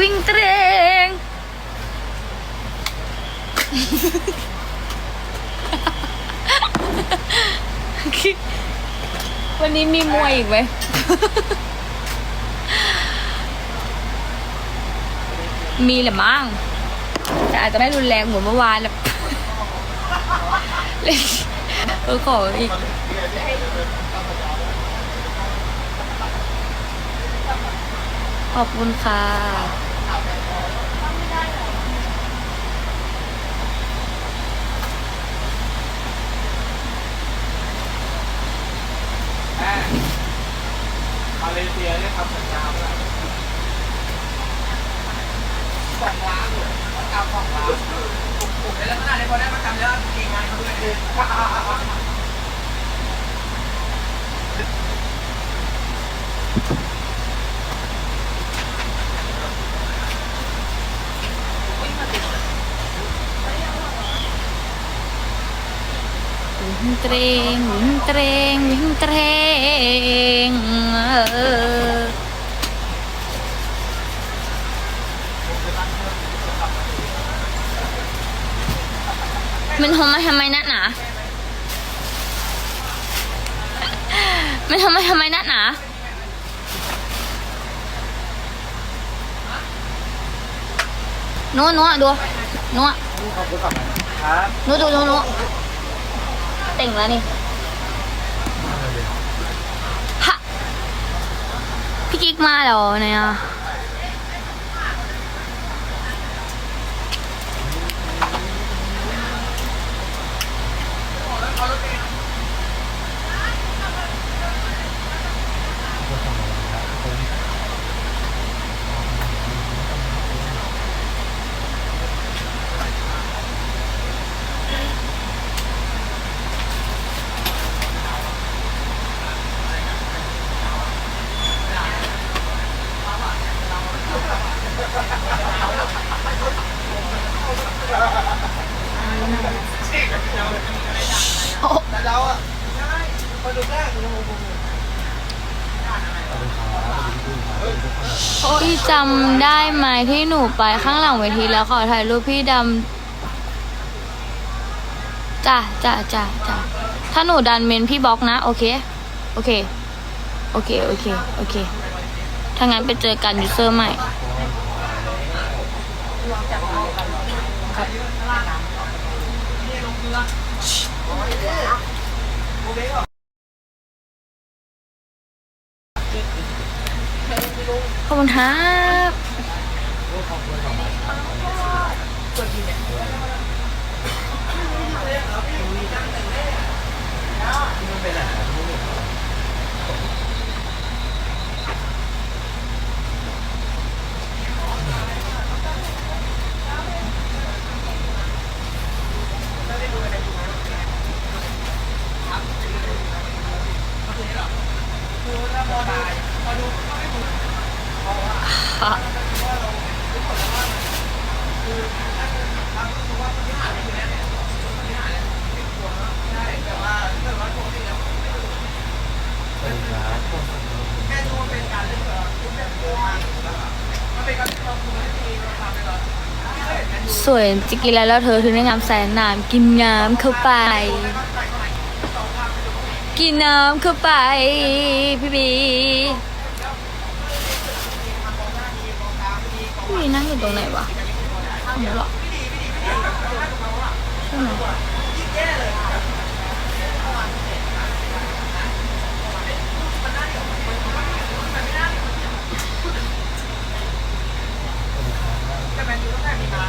วิ่งเตรงวันนี้มีมวยอีกไหมมีแหละมั้งแต่อาจจะไม่รุนแรงเหมือนเมื่อวานแหละเล่นเออขออีกขอบคุณค่ะ เลเซียนะครับสัญญาไว้สองล้านเลยทำสองล้านผมได้แล้วขนาดนี้พอได้มาทำแล้วดีงานเขาด้วย งเตรงวิ่งเตรงวิ่งเตรงเออมันโทรมาทำไมนักหนามันทำไมทำไมนักหนานัวนัวดูนัวขอบคุณครับครับนัวดูนัวนัว เต่งแล้วนี่ฮะพี่กิ๊กมาเหรอเนี่ย โอ้แต่เราอะใช่คนดูแรกคุณโอ้โหพี่จำได้ไหมที่หนูไปข้างหลังเวทีแล้วขอถ่ายรูปพี่ดำจ้ะจ้ะจ้ะจ้ะถ้าหนูดันเมนพี่บล็อกนะ โอเค โอเค โอเค โอเค โอเค ถ้างั้นไปเจอกันยูเซอร์ใหม่ ขอบคุณค รับสวยจะกินแล้วแล้วเธอถึงได้งามแสนนามกินน้ำเข้าไป กินน้ำเข้าไปพี่บีพี่บีนั่งอยู่ตรงไหนวะตรงนี้หรอใช่ไหม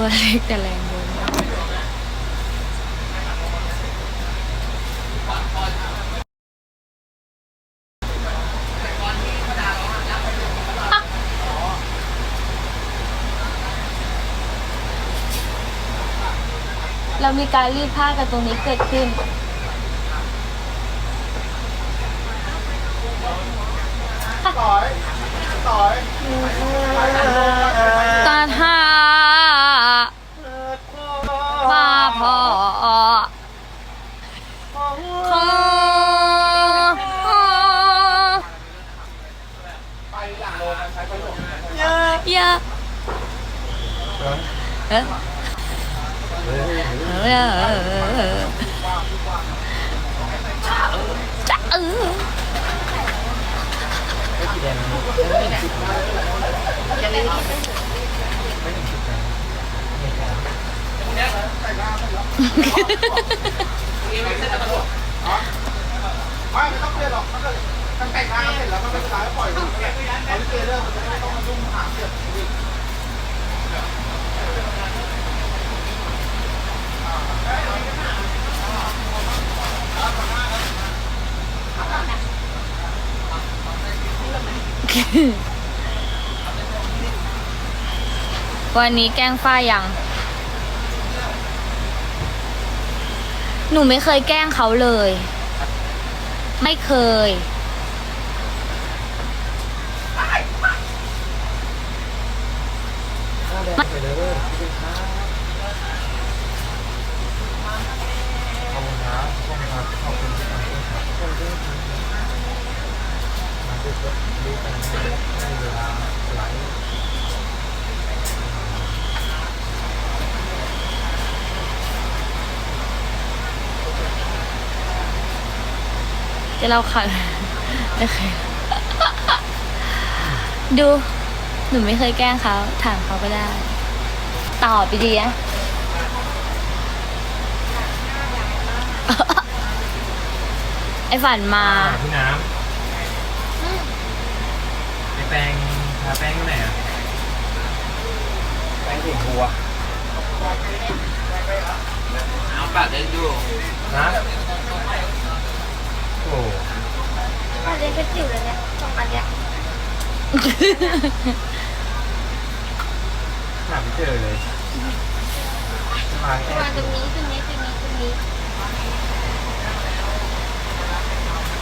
วเล็กแต่แรงลมเรามีการรีดผ้ากันตรงนี้เกิดขึ้นต่อยต่อย ไม่ไม่ต้องเปลี่ยนหรอกถ้าเกิดตั้งแต่งหน้าเสร็จแล้วมันไม่เป็นไรก็ปล่อยมันไปเอาลิเกเริ่มมันจะไม่ต้องมายุ่งหาเสียบอีก วันนี้แกล้งฝ้ายยัง หนูไม่เคยแกล้งเขาเลย ไม่เคย ไปเลยเว้ยขอบคุณครับขอบคุณครับขอบคุณครับขอบคุณครับมาดูกันดูกันในเวลาไลฟ์ จะเราขัดไม่เคยดู หนูไม่เคยแกล้งเขา ถามเขาก็ได้ ตอบไปดีนะไอฝันมา พี่น้ำ แป้งทาแป้งที่ไหนอะแป้งถึงบัวเอาปากเดินดูนะโอ้อันนี้เป็นจิ๋วเลยเนี่ยสองอันเนี้ยหาไม่เจอเลยมาแค่วางตรงนี้ตรงนี้ตรงนี้ตรงนี้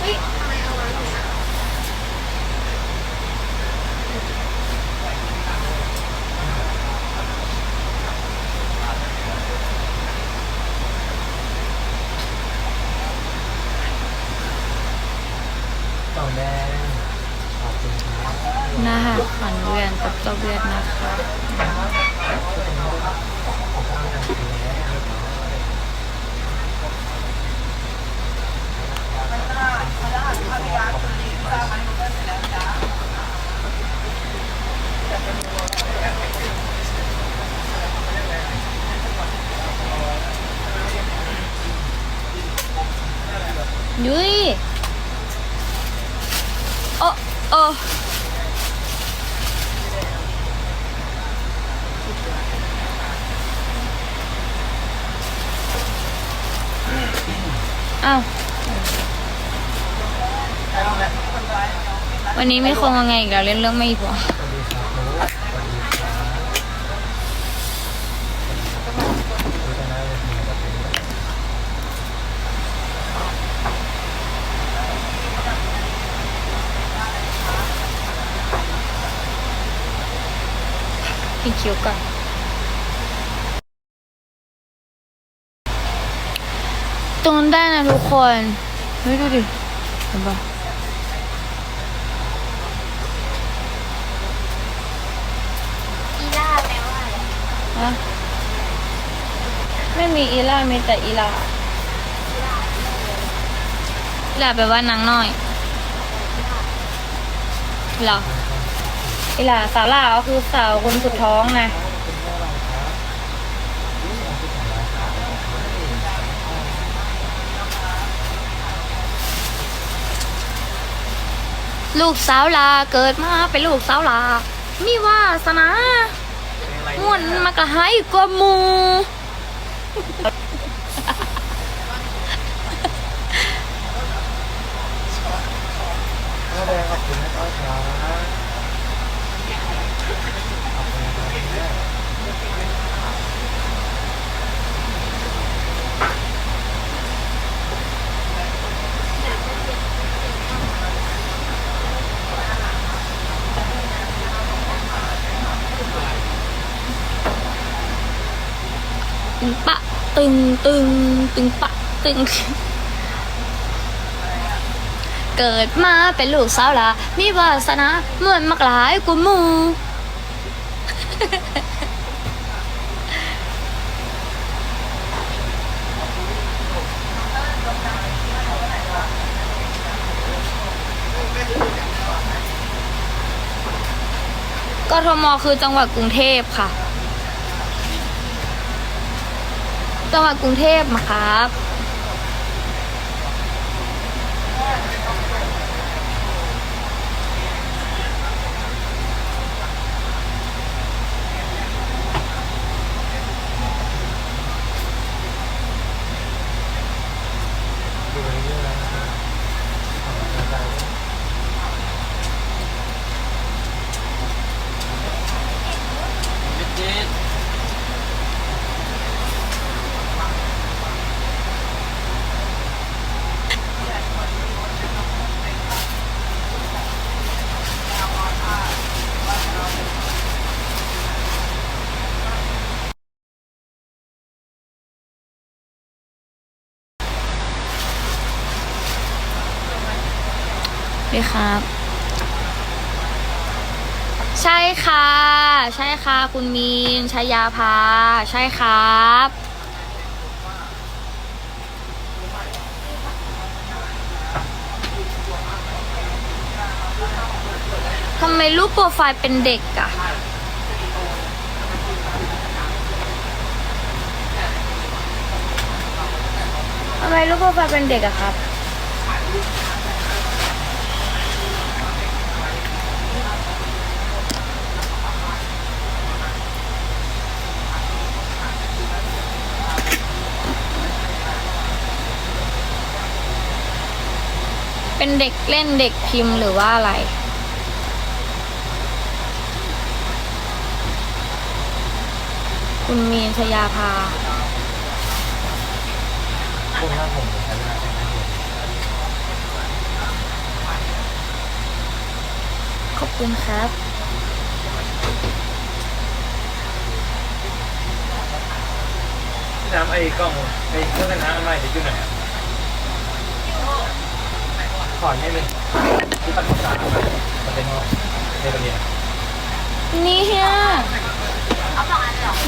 เฮ้ยทำไมเอาไว้ตรงนี้ ต่อง แดงขอบคุณครับหน้าหักฝันเวียนกับเจ้าเวียนนะคะยุ้ย เอ้โอ้อ้าว วันนี้มีคนมาไงอีกแล้วเล่นเรื่องไม่อีกวะดีครับโน้ตสวัสดีครับดูกันนะวันนี้ก็เป็นแบบ กิน คิ้วก่อน ตรงนั้นได้นะทุกคน เฮ้ยดูดิ เห็นปะอีล่าแปลว่าอะไรฮะไม่มีอีล่ามีแต่อีลาอีลาแปลว่านางน้อยเหรอ อีลาสาวลาก็คือสาวคนสุดท้องไงลูกสาวลาเกิดมาเป็นลูกสาวลามีวาสนาม่วนมากระหายกว่าหมู แดงขอบคุณนะครับขอบคุณครับ ตึงปะ ตึงตึงตึงปะตึง เกิดมาเป็นลูกสาวละมีวาสนาเหมือนมักหลายกุมูกทมคือจังหวัดกรุงเทพค่ะ จังหวัดกรุงเทพมาครับ ดูไปเรื่อยๆนะครับขอบคุณใจด้วย ดีครับ ใช่ค่ะ ใช่ค่ะ คุณมีนชยาภาใช่ครับทำไมรูปโปรไฟล์เป็นเด็กอะทำไมรูปโปรไฟล์เป็นเด็กอะครับ เป็นเด็กเล่นเด็กพิมพ์หรือว่าอะไร คุณมีนชยาภาพวกหน้าผมใช้เวลาแค่นเดือนขอบคุณครับน้ำไอ้กล้องไอ้เครื่องน้ำอันใหม่อยู่ไหน ขอนให้เลยที่ตัดสายไปมันเป็นเทปเนียนี่เฮีย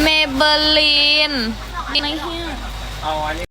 เมเบลีนนี่เฮียเอาอันนี้